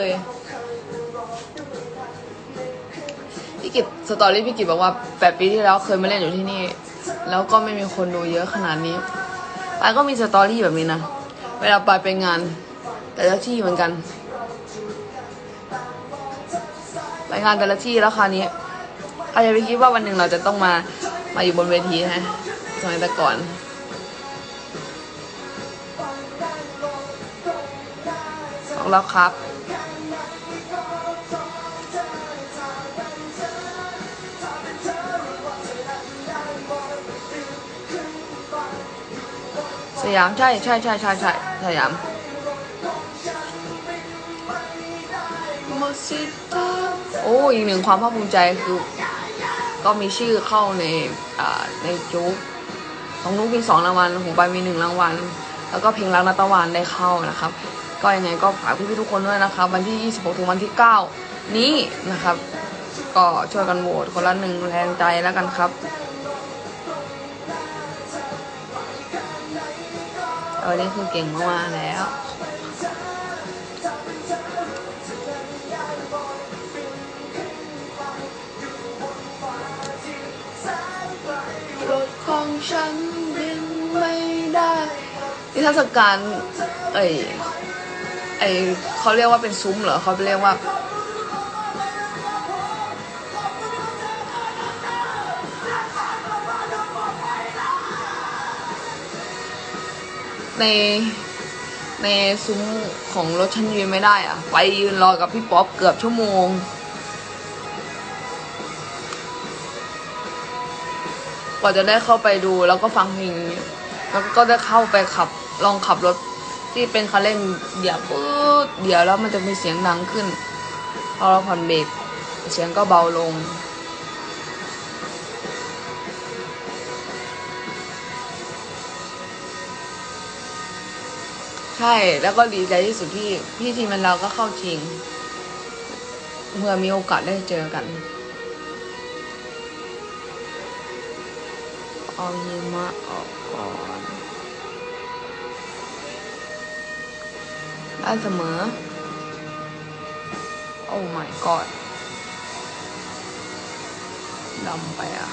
เลยพี่กิตสตอรี่พี่กิตบอกว่าแปดปีที่แล้วเคยมาเล่นอยู่ที่นี่ แล้วก็ไม่มีคนดูเยอะขนาดนี้ปายก็มีสตอรี่แบบนี้นะ เวลาปายไปงาน แต่ละที่เหมือนกัน ไปงานแต่ละที่แล้วคราวนี้ใครจะไปคิดว่าวันหนึ่งเราจะต้องมามาอยู่บนเวทีฮะสมัยแต่ก่อนออกแล้วครับ สยามใช่ใช่ใช่ใช่ใช่สยามโอ้อีกหนึ่งความภาคภูมิใจคือ ก็มีชื่อเข้าในอ่าในจุ๊กของนุ๊กมีสองรางวัลของปมีหนึ่งรางวัล แล้วก็เพลงรักนัตตะวันได้เข้านะครับ ก็ยังไงก็ฝากพี่ๆทุกคนด้วยนะครับ วันที่ 26 ถึงวันที่ 9 นี้นะครับ ก็ช่วยกันโหวตคนละหนึ่งแรงใจแล้วกันครับ เออนี่คือเก่งมากๆแล้วรถของฉันบินไม่ได้นิทรรศการ เอ้ยไอเขาเรียกว่าเป็นซุ้มเหรอเขาเรียกว่า ในในซุ้มของรถฉันยืนไม่ได้อะไปยืนรอกับพี่ป๊อปเกือบชั่วโมง กว่าจะได้เข้าไปดูแล้วก็ฟังเพลงแล้วก็ได้เข้าไปขับลองขับรถที่เป็นคันเร่งเดี๋ยวปื๊ดเดี๋ยวแล้วมันจะมีเสียงดังขึ้น พอเราผ่อนเบรกเสียงก็เบาลง ใช่ แล้วก็ดีใจที่สุดที่พี่ทีมมันเราก็เข้าชิง เมื่อมีโอกาสได้เจอกันเอาหิมะออกก่อนได้เสมอ โอ้ my god ดำไปอะ